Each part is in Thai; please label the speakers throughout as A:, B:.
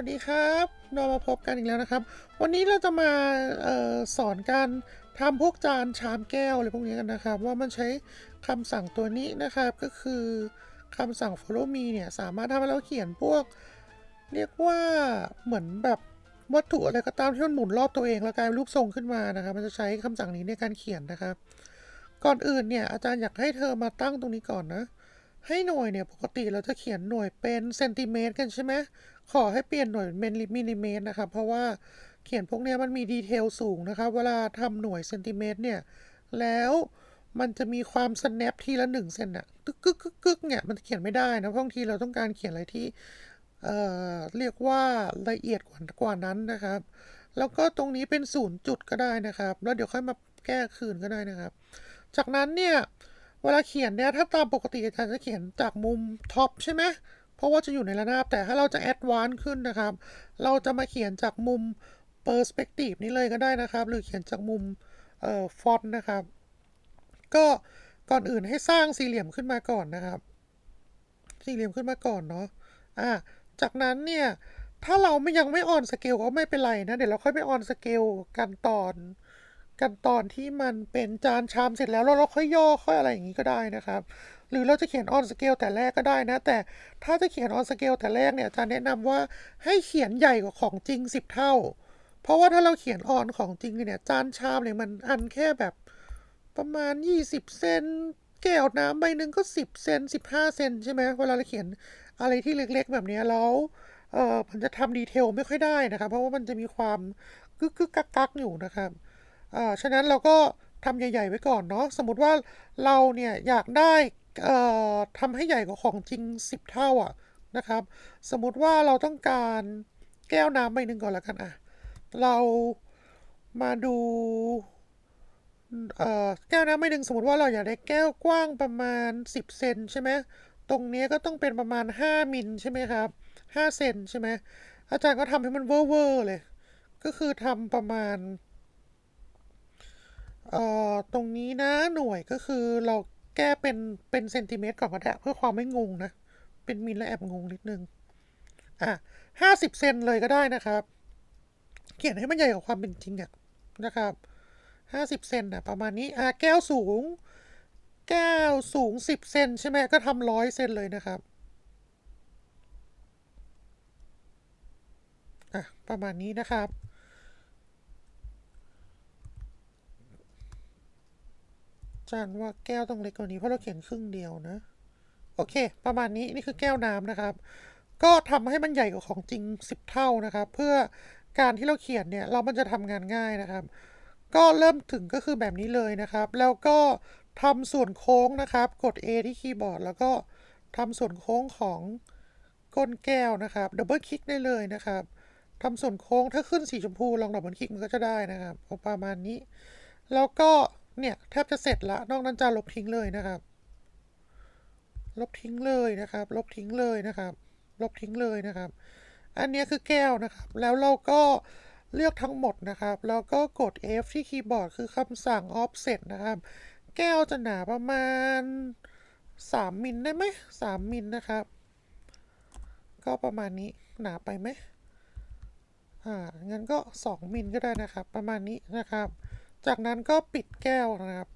A: วัสดีครับเรามาพบกันอีกแล้วนะครับ วันนี้เราจะมาออสอนการทำพวกจานชามแก้วอะไรพวกนี้กันนะครับ ว่ามันใช้คำสั่งตัวนี้นะครับก็คือคำสั่ง follow me เนี่ยสามารถทำให้เราเขียนพวก เรียกว่าเหมือนแบบวัตถุอะไรก็ตามที่มันหมุนรอบตัวเองแล้วกลายเป็นรูปทรงขึ้นมานะครับ มันจะใช้คำสั่งนี้ในการเขียนนะครับ ก่อนอื่นเนี่ยอาจารย์อยากให้เธอมาตั้งตรงนี้ก่อนนะ ให้หน่วยเนี่ยปกติเราจะเขียนหน่วยเป็นเซนติเมตรกันใช่ไหมขอให้เปลี่ยนหน่วยเป็นมิลลิเมตรนะครับเพราะว่าเขียนพวกเนี้ยมันมีดีเทลสูงนะครับเวลาทำหน่วยเซนติเมตรเนี่ยแล้วมันจะมีความ snap ทีละหนึ่งเซนอะกึกกึกกึกกึกเนี่ยมันเขียนไม่ได้นะเพราะบางทีเราต้องการเขียนอะไรที่เอ่อเรียกว่าละเอียดกว่ากว่านั้นนะครับ แล้วก็ตรงนี้เป็นศูนย์จุดก็ได้นะครับ แล้วเดี๋ยวค่อยมาแก้คืนก็ได้นะครับ จากนั้นเนี่ย เวลาเขียนเนี่ยถ้าตามปกติอาจารย์จะเขียนจากมุมท็อปใช่ไหมเพราะว่าจะอยู่ในระนาบแต่ถ้าเราจะแอดวานซ์ขึ้นนะครับ เราจะมาเขียนจากมุมเปอร์สเปกทีฟนี้เลยก็ได้นะครับ หรือเขียนจากมุมเอ่อฟอนต์นะครับ ก็ก่อนอื่นให้สร้างสี่เหลี่ยมขึ้นมาก่อนนะครับ สี่เหลี่ยมขึ้นมาก่อนเนาะอะจากนั้นเนี่ยถ้าเราไม่ยังไม่ออนสเกลก็ไม่เป็นไรนะ เดี๋ยวเราค่อยไปออนสเกลกันตอน กันตอนที่มันเป็นจานชามเสร็จแล้ว แล้วเราค่อยย่อค่อยอะไรอย่างนี้ก็ได้นะครับ หรือเราจะเขียนออนสเกลแต่แรกก็ได้นะ แต่ถ้าจะเขียนออนสเกลแต่แรกเนี่ยจารย์แนะนำว่าให้เขียนใหญ่กว่าของจริง 10 เท่า เพราะว่าถ้าเราเขียนออนของจริงเนี่ยจานชามเนี่ยมันอันแค่แบบประมาณ 20 เซนแก้วน้ำใบหนึ่งก็ 10 เซน15 เซนใช่ไหมเวลาเราเขียนอะไรที่เล็กๆ แบบนี้แล้วเออมันจะทำดีเทลไม่ค่อยได้นะครับ เพราะว่ามันจะมีความกึกกึกกักกักอยู่นะครับ อ่าฉะนั้นเราก็ทำใหญ่ ๆ ไว้ก่อนเนาะสมมติว่าเราเนี่ยอยากได้เอ่อทำให้ใหญ่กว่าของจริง 10 เท่าอะนะครับ สมมติว่าเราต้องการแก้วน้ำใบหนึ่งก่อนละกันอะเรามาดูเอ่อแก้วน้ำใบหนึ่งสมมติว่าเราอยากได้แก้วกว้างประมาณ 10 เซนใช่ไหมตรงนี้ก็ต้องเป็นประมาณ 5 มิลใช่ไหมครับ5เซนใช่ไหมอาจารย์ก็ทำให้มันเวอร์ๆเลย ก็คือทำประมาณ เอ่อตรงนี้นะหน่วยก็คือเราแก้เป็นเป็นเซนติเมตรก่อนก็ได้เพื่อความไม่งงนะ เป็นมิลและแอบงงนิดนึง อะห้าสิบเซนเลยก็ได้นะครับ เขียนให้มันใหญ่กว่าความเป็นจริงอะนะครับห้าสิบเซนอะประมาณนี้อะแก้วสูง แก้วสูงสิบเซนใช่ไหมก็ทำร้อยเซนเลยนะครับอะประมาณนี้นะครับ จานว่าแก้วต้องเล็กกว่านี้เพราะเราเขียนครึ่งเดียวนะ โอเค ประมาณนี้นี่คือแก้วน้ำนะครับ ก็ทำให้มันใหญ่กว่าของจริง 10 เท่านะครับ เพื่อการที่เราเขียนเนี่ยเรามันจะทำงานง่ายนะครับ ก็เริ่มถึงก็คือแบบนี้เลยนะครับ แล้วก็ทำส่วนโค้งนะครับ กด A ที่คีย์บอร์ด แล้วก็ทำส่วนโค้งของก้นแก้วนะครับดับเบิลคลิกได้เลยนะครับทำส่วนโค้งถ้าขึ้นสีชมพูลองดับเบิลคลิกมันก็จะได้นะครับประมาณนี้ แล้วก็ เนี่ย แทบจะเสร็จละ นอกนั้นจะลบทิ้งเลยนะครับ ลบทิ้งเลยนะครับ ลบทิ้งเลยนะครับ ลบทิ้งเลยนะครับ อันนี้คือแก้วนะครับ แล้วเราก็เลือกทั้งหมดนะครับ แล้วก็กด F ที่คีย์บอร์ดคือคำสั่ง offset นะครับ แก้วจะหนาประมาณ 3 มิลได้ไหม3มิลนะครับ ก็ประมาณนี้หนาไปไหมอ่างั้นก็ 2 มิลก็ได้นะครับ ประมาณนี้นะครับ จากนั้นก็ปิดแก้วนะครับ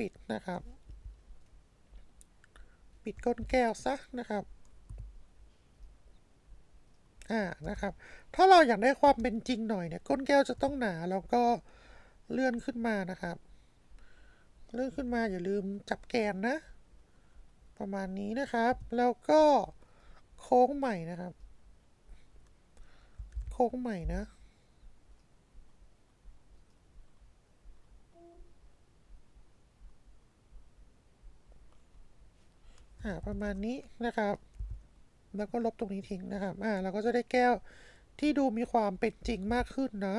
A: ปิดนะครับ ปิดก้นแก้วซะนะครับอ่านะครับ ถ้าเราอยากได้ความเป็นจริงหน่อยเนี่ยก้นแก้วจะต้องหนาแล้วก็เลื่อนขึ้นมานะครับ เลื่อนขึ้นมาอย่าลืมจับแกนนะ ประมาณนี้นะครับ แล้วก็โค้งใหม่นะครับ โค้งใหม่นะ อ่าประมาณนี้นะครับ แล้วก็ลบตรงนี้ทิ้งนะครับอ่าเราก็จะได้แก้วที่ดูมีความเป็นจริงมากขึ้นนะ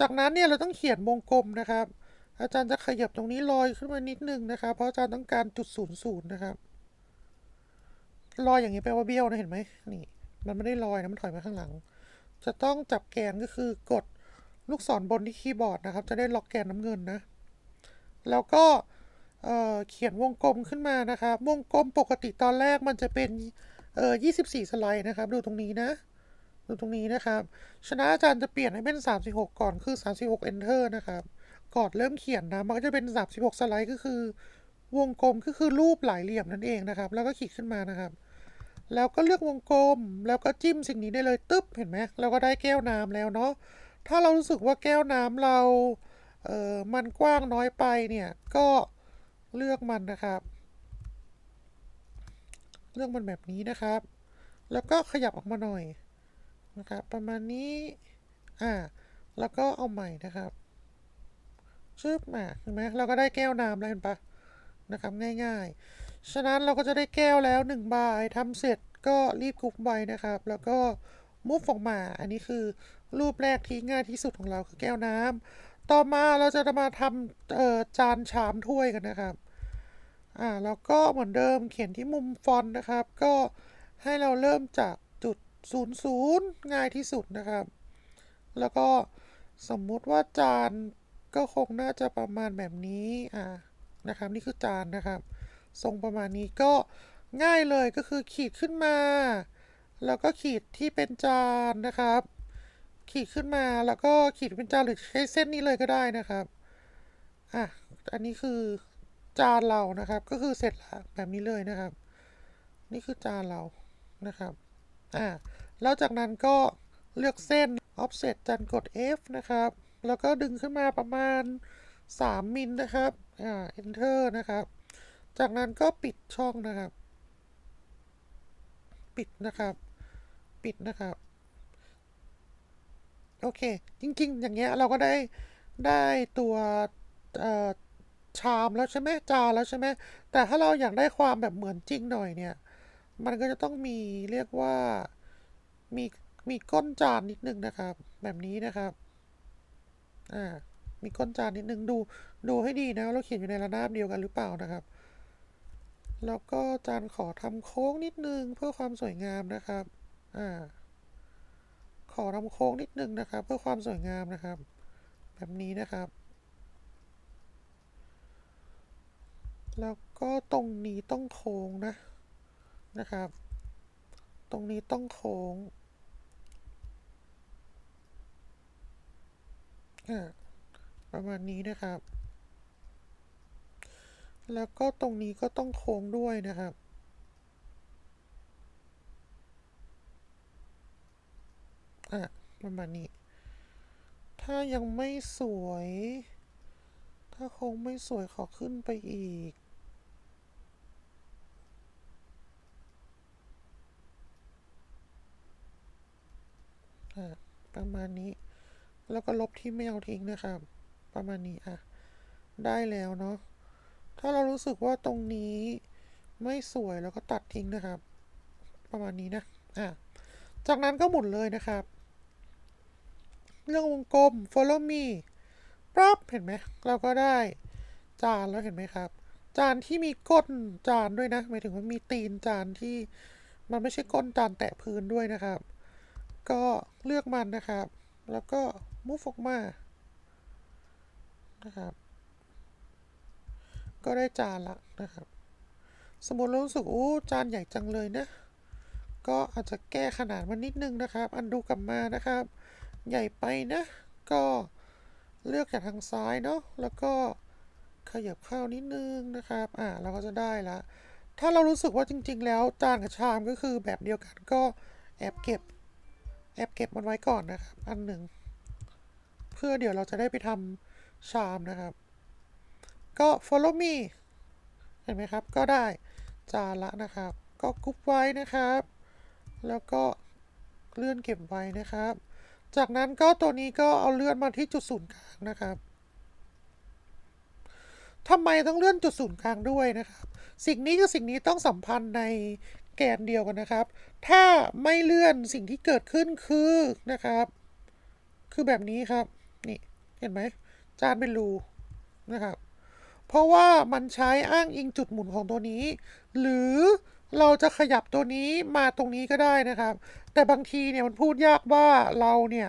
A: จากนั้นเนี่ยเราต้องเขียนวงกลมนะครับ อาจารย์จะขยับตรงนี้ลอยขึ้นมานิดนึงนะครับ เพราะอาจารย์ต้องการจุดศูนย์ศูนย์นะครับ ลอยอย่างนี้แปลว่าเบี้ยวนะเห็นไหมนี่ มันไม่ได้ลอยนะมันถอยมาข้างหลัง จะต้องจับแกนก็คือกดลูกศรบนที่คีย์บอร์ดนะครับ จะได้ล็อกแกนน้ำเงินนะ แล้วก็ เอ่อเขียนวงกลมขึ้นมานะครับ วงกลมปกติตอนแรกมันจะเป็นเอ่อ24 สไลด์นะครับ ดูตรงนี้นะ ดูตรงนี้นะครับชนะอาจารย์จะเปลี่ยนให้เป็น 36 ก่อนคือ 36 enter นะครับก่อนเริ่มเขียนนะมันก็จะเป็น 36 สไลด์ก็คือ วงกลมก็คือรูปหลายเหลี่ยมนั่นเองนะครับ แล้วก็ขีดขึ้นมานะครับ แล้วก็เลือกวงกลมแล้วก็จิ้มสิ่งนี้ได้เลยตึ๊บเห็นไหมเราก็ได้แก้วน้ำแล้วเนาะถ้าเรารู้สึกว่าแก้วน้ำเราเออมันกว้างน้อยไปเนี่ยก็ เลือกมันนะครับ เลือกมันแบบนี้นะครับ แล้วก็ขยับออกมาหน่อยนะครับประมาณนี้อ่าแล้วก็เอาใหม่นะครับชึบมาเห็นไหมเราก็ได้แก้วน้ำแล้วเห็นปะนะครับง่ายๆ ฉะนั้นเราก็จะได้แก้วแล้วหนึ่งใบทำเสร็จก็รีบกรุ๊ปไว้นะครับ แล้วก็มุฟออกมา อันนี้คือรูปแรกที่ง่ายที่สุดของเราคือแก้วน้ำ ต่อมาเราจะมาทำเอ่อจานชามถ้วยกันนะครับ อ่าแล้วก็เหมือนเดิมเขียนที่มุมฟอนต์นะครับ ก็ให้เราเริ่มจากจุด00ง่ายที่สุดนะครับ แล้วก็สมมุติว่าจานก็คงน่าจะประมาณแบบนี้ อ่า นะครับ นี่คือจานนะครับ ทรงประมาณนี้ก็ง่ายเลยก็คือขีดขึ้นมา แล้วก็ขีดที่เป็นจานนะครับ ขีดขึ้นมาแล้วก็ขีดเป็นจานหรือใช้เส้นนี้เลยก็ได้นะครับ อะ อันนี้คือจานเรานะครับ ก็คือเสร็จแล้วแบบนี้เลยนะครับ นี่คือจานเรานะครับ อ่าแล้วจากนั้นก็เลือกเส้น offset จันกด F นะครับ แล้วก็ดึงขึ้นมาประมาณ 3 มิลนะครับ อ่า enter นะครับ จากนั้นก็ปิดช่องนะครับ ปิดนะครับ ปิดนะครับ โอเค จริง ๆ อย่างเงี้ยเราก็ได้ได้ตัวชามแล้วใช่ไหมจานแล้วใช่ไหมแต่ถ้าเราอยากได้ความแบบเหมือนจริงหน่อยเนี่ย มันก็จะต้องมีเรียกว่ามีมีก้นจานนิดนึงนะครับ แบบนี้นะครับอ่ามีก้นจานนิดนึงดูดูให้ดีนะเราเขียนอยู่ในระนาบเดียวกันหรือเปล่านะครับ แล้วก็จานขอทำโค้งนิดนึงเพื่อความสวยงามนะครับอ่า ขอทำโค้งนิดนึงนะครับ เพื่อความสวยงามนะครับ แบบนี้นะครับ แล้วก็ตรงนี้ต้องโค้งนะนะครับ ตรงนี้ต้องโค้งประมาณนี้นะครับ แล้วก็ตรงนี้ก็ต้องโค้งด้วยนะครับ อะประมาณนี้ ถ้ายังไม่สวย ถ้าคงไม่สวยขอขึ้นไปอีก อะประมาณนี้ แล้วก็ลบที่ไม่เอาทิ้งนะครับ ประมาณนี้อะ ได้แล้วเนาะ ถ้าเรารู้สึกว่าตรงนี้ไม่สวยแล้วก็ตัดทิ้งนะครับ ประมาณนี้นะ อะ จากนั้นก็หมุนเลยนะครับ เรื่องวงกลม follow me ปั๊บเห็นไหม เราก็ได้ จานแล้วเห็นไหมครับ จานที่มีก้นจานด้วยนะหมายถึงว่ามีตีนจานที่มันไม่ใช่ก้นจานแตะพื้นด้วยนะครับ ก็เลือกมันนะครับ แล้วก็ move ออกมานะครับ ก็ได้จานละนะครับ สมมติเรารู้สึกโอ้จานใหญ่จังเลยนะ ก็อาจจะแก้ขนาดมันนิดนึงนะครับ อันดูกลับมานะครับ ใหญ่ไปนะ ก็เลือกจากทางซ้ายเนาะแล้วก็ขยับเข้านิดนึงนะครับ อ่าเราก็จะได้ละ ถ้าเรารู้สึกว่าจริง ๆ แล้วจานกับชามก็คือแบบเดียวกันก็แอบเก็บแอบเก็บมันไว้ก่อนนะครับ อันหนึ่ง เพื่อเดี๋ยวเราจะได้ไปทำชามนะครับ ก็ follow me เห็นไหมครับ ก็ได้จานละนะครับ ก็กรุ๊ปไว้นะครับ แล้วก็เลื่อนเก็บไว้นะครับ จากนั้นก็ตัวนี้ก็เอาเลื่อนมาที่จุดศูนย์กลางนะครับทำไมต้องเลื่อนจุดศูนย์กลางด้วยนะครับ สิ่งนี้กับสิ่งนี้ต้องสัมพันธ์ในแกนเดียวกันนะครับ ถ้าไม่เลื่อนสิ่งที่เกิดขึ้นคือนะครับ คือแบบนี้ครับ นี่เห็นไหมจานเป็นรูนะครับ เพราะว่ามันใช้อ้างอิงจุดหมุนของตัวนี้ หรือ เราจะขยับตัวนี้มาตรงนี้ก็ได้นะครับ แต่บางทีเนี่ยมันพูดยากว่าเราเนี่ย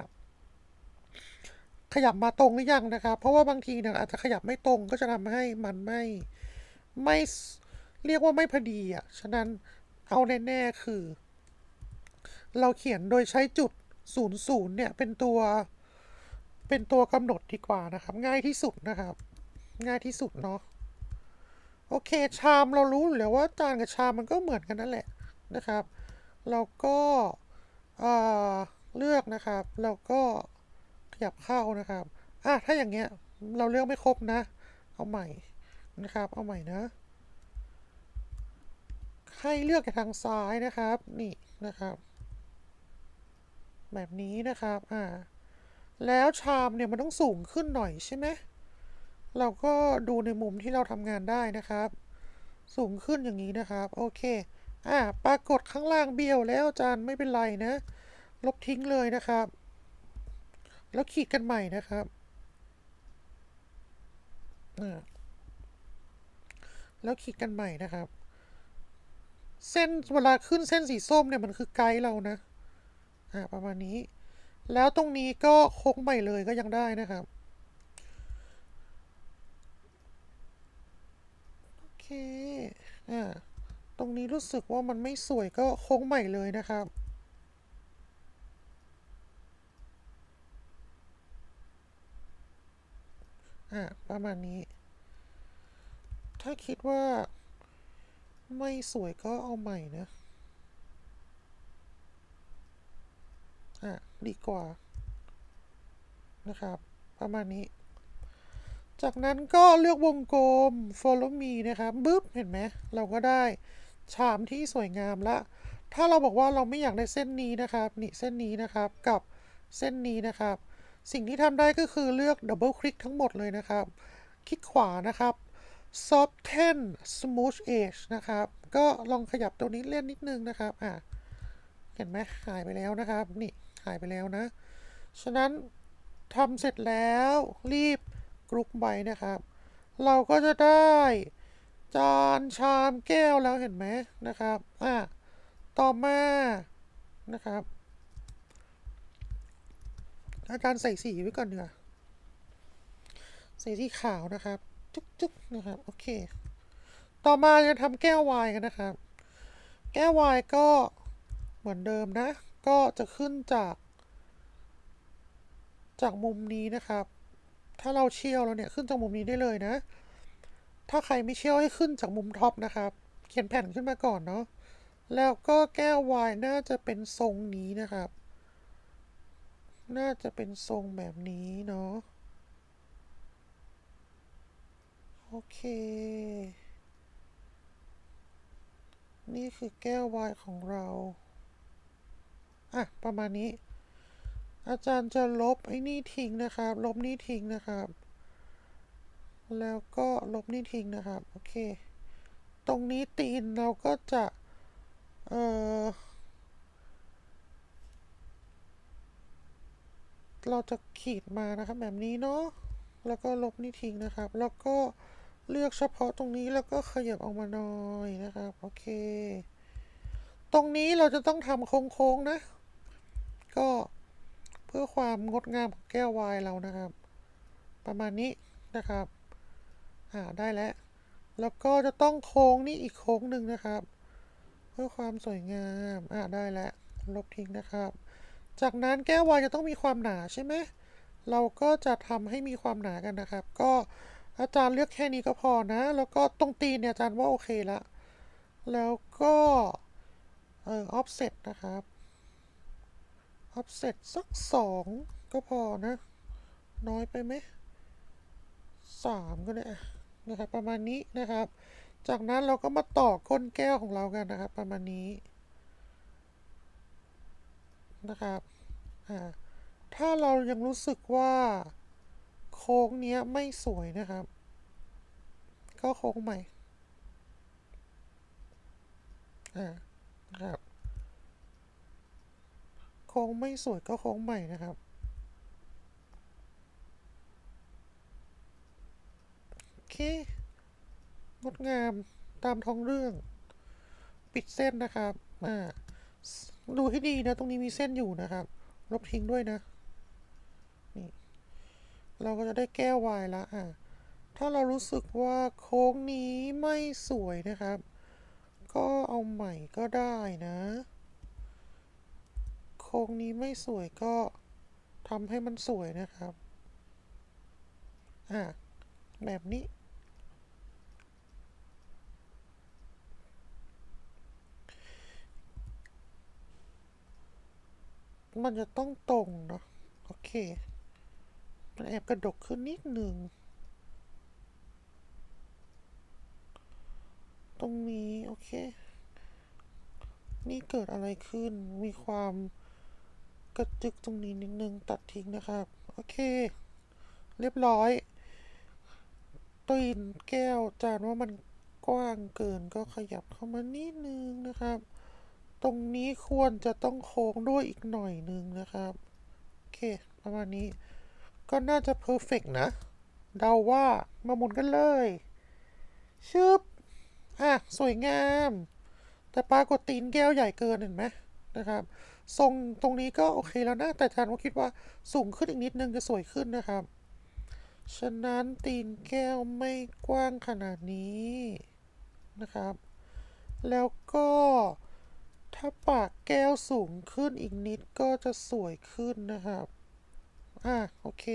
A: ขยับมาตรงหรือยังนะครับ เพราะว่าบางทีเนี่ยอาจจะขยับไม่ตรงก็จะทำให้มันไม่ไม่เรียกว่าไม่พอดีอะ ฉะนั้นเอาแน่ๆคือ เราเขียนโดยใช้จุดศูนย์ศูนย์เนี่ยเป็นตัวเป็นตัวกำหนดดีกว่านะครับ ง่ายที่สุดนะครับ ง่ายที่สุดเนาะ โอเค ชามเรารู้อยู่แล้วว่าจานกับชามมันก็เหมือนกันนั่นแหละนะครับเราก็เลือกนะครับเราก็ขยับเข้านะครับอะถ้าอย่างเงี้ยเราเลือกไม่ครบนะ เอาใหม่นะครับ เอาใหม่นะ ให้เลือกจากทางซ้ายนะครับ นี่นะครับ แบบนี้นะครับอ่าแล้วชามเนี่ยมันต้องสูงขึ้นหน่อยใช่ไหม เราก็ดูในมุมที่เราทำงานได้นะครับ สูงขึ้นอย่างนี้นะครับ โอเค อ่า ปรากฏข้างล่างเบี้ยวแล้วจารย์ไม่เป็นไรนะ ลบทิ้งเลยนะครับ แล้วขีดกันใหม่นะครับอ่าแล้วขีดกันใหม่นะครับ เส้นเวลาขึ้นเส้นสีส้มเนี่ยมันคือไกด์เรานะ อ่าประมาณนี้ แล้วตรงนี้ก็โค้งใหม่เลยก็ยังได้นะครับ อเคอ่าตรงนี้รู้สึกว่ามันไม่สวยก็โค้งใหม่เลยนะครับอ่าประมาณนี้ ถ้าคิดว่าไม่สวยก็เอาใหม่นะอะดีกว่านะครับ ประมาณนี้ จากนั้นก็เลือกวงกลม follow me นะครับบึ๊บ เห็นไหม เราก็ได้ชามที่สวยงามละ ถ้าเราบอกว่าเราไม่อยากได้เส้นนี้นะครับ นี่เส้นนี้นะครับ กับเส้นนี้นะครับ สิ่งที่ทำได้ก็คือเลือก double click ทั้งหมดเลยนะครับ คลิกขวานะครับ soften smooth edge นะครับ ก็ลองขยับตัวนี้เล่นนิดนึงนะครับ อะ เห็นไหมหายไปแล้วนะครับ นี่หายไปแล้วนะ ฉะนั้นทำเสร็จแล้วรีบ กรุ๊ปไว้นะครับ เราก็จะได้ จานชามแก้วแล้วเห็นไหมนะครับอะต่อมานะครับอาจารย์ใส่สีไว้ก่อนเนีกว่ยใส่สีขาวนะครับ จุ๊กๆนะครับ โอเค ต่อมาจะทำแก้ววายกันนะครับ แก้ววายก็เหมือนเดิมนะ ก็จะขึ้นจาก จากมุมนี้นะครับ ถ้าเราเชี่ยวแล้วเนี่ยขึ้นจากมุมนี้ได้เลยนะ ถ้าใครไม่เชี่ยวให้ขึ้นจากมุมท็อปนะครับ เขียนแผ่นขึ้นมาก่อนเนาะ แล้วก็แก้ววายน่าจะเป็นทรงนี้นะครับ น่าจะเป็นทรงแบบนี้เนาะ โอเค นี่คือแก้ววายของเรา อะ ประมาณนี้ อาจารย์จะลบไอ้นี่ทิ้งนะครับ ลบนี่ทิ้งนะครับ แล้วก็ลบนี่ทิ้งนะครับ โอเค ตรงนี้ตีนเราก็จะ เอ่อ เราจะขีดมานะครับแบบนี้เนาะ แล้วก็ลบนี่ทิ้งนะครับ แล้วก็เลือกเฉพาะตรงนี้แล้วก็ขยับออกมาหน่อยนะครับ โอเค ตรงนี้เราจะต้องทำโค้งๆนะ ก็ เพื่อความงดงามของแก้ววายเรานะครับ ประมาณนี้นะครับ อ่าได้แล้ว แล้วก็จะต้องโค้งนี่อีกโค้งหนึ่งนะครับ เพื่อความสวยงาม อ่าได้แล้ว ลบทิ้งนะครับ จากนั้นแก้ววายจะต้องมีความหนาใช่ไหม เราก็จะทำให้มีความหนากันนะครับ ก็อาจารย์เลือกแค่นี้ก็พอนะ แล้วก็ตรงตีนเนี่ยอาจารย์ว่าโอเคละ แล้วก็ เอ่อ offset นะครับ offset สักสองก็พอนะ น้อยไปไหมสามก็ได้นะครับ ประมาณนี้นะครับ จากนั้นเราก็มาต่อก้นแก้วของเรากันนะครับ ประมาณนี้นะครับอ่าถ้าเรายังรู้สึกว่าโค้งเนี้ยไม่สวยนะครับ ก็โค้งใหม่อ่านะครับ โค้งไม่สวยก็โค้งใหม่นะครับ โอเค งดงามตามท้องเรื่อง ปิดเส้นนะครับอ่าดูให้ดีนะ ตรงนี้มีเส้นอยู่นะครับ ลบทิ้งด้วยนะ นี่ เราก็จะได้แก้ววายละอะถ้าเรารู้สึกว่าโค้งนี้ไม่สวยนะครับ ก็เอาใหม่ก็ได้นะ คค้งนี้ไม่สวยก็ทำให้มันสวยนะครับ อะ แบบนี้ มันจะต้องตรงเนาะ โอเค มันแอบกระดกขึ้นนิดหนึ่ง ตรงนี้ โอเค นี่เกิดอะไรขึ้น มีความ กระจึกตรงนี้นิดนึงตัดทิ้งนะครับ โอเค เรียบร้อยตีนแก้วจานว่ามันกว้างเกินก็ขยับเข้ามานิดนึงนะครับ ตรงนี้ควรจะต้องโค้งด้วยอีกหน่อยนึงนะครับ โอเค ประมาณนี้ ก็น่าจะเพอร์เฟกนะ เดาว่ามาหมุนกันเลย ชึบ อะ สวยงาม แต่ปรากฏตีนแก้วใหญ่เกินเห็นไหมนะครับ ทรงตรงนี้ก็โอเคแล้วนะ แต่อาจารย์ว่าคิดว่าสูงขึ้นอีกนิดนึงจะสวยขึ้นนะครับ ฉะนั้นตีนแก้วไม่กว้างขนาดนี้นะครับ แล้วก็ถ้าปากแก้วสูงขึ้นอีกนิดก็จะสวยขึ้นนะครับ อะโอเค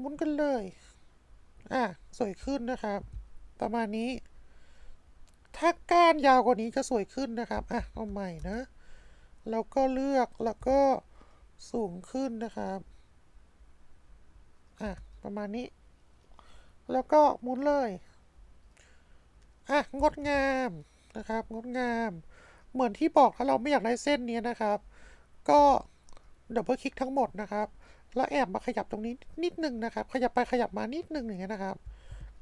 A: มุนกันเลย อะสวยขึ้นนะครับ ประมาณนี้ ถ้าก้านยาวกว่านี้จะสวยขึ้นนะครับ อะ เอาใหม่นะ แล้วก็เลือก แล้วก็สูงขึ้นนะครับ อะ ประมาณนี้ แล้วก็หมุนเลย อะ งดงามนะครับ งดงาม เหมือนที่บอกถ้าเราไม่อยากได้เส้นนี้นะครับ ก็ดับเบิลคลิกทั้งหมดนะครับ แล้วแอบมาขยับตรงนี้นิดนึงนะครับ ขยับไปขยับมานิดนึงอย่างเงี้ยนะครับ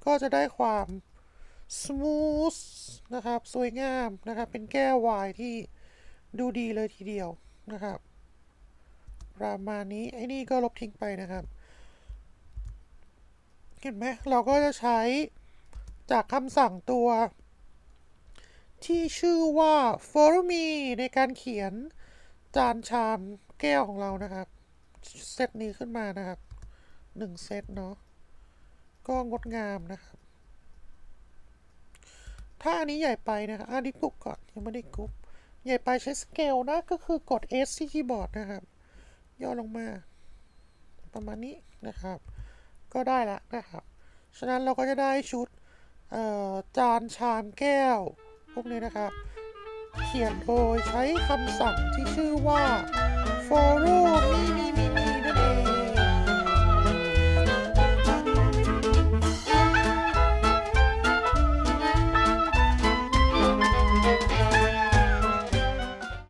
A: ก็จะได้ความ ส o ู t h นะครับ สวยงามนะครับ เป็นแก้ววายที่ดูดีเลยทีเดียวนะครับ ประมาณนี้ไอ้นี่ก็ลบทิ้งไปนะครับเห็นไหมเราก็จะใช้จากคำสั่งตัว ที่ชื่อว่า follow me ในการเขียนจานชามแก้วของเรานะครับ เซตนี้ขึ้นมานะครับหนึ่งเซตเนาะก็งดงามนะครับ ถ้าอันนี้ใหญ่ไปนะครับอันนี้กรุ๊ปก่อนยังไม่ได้กรุ๊ปใหญ่ไปใช้สเกลนะก็คือกด S ที่คีย์บอร์ดนะครับ ย่อลงมา ประมาณนี้นะครับ ก็ได้ละนะครับ ฉะนั้นเราก็จะได้ชุดจานชามแก้ว พวกนี้นะครับ เขียนโดยใช้คำสั่งที่ชื่อว่า follow me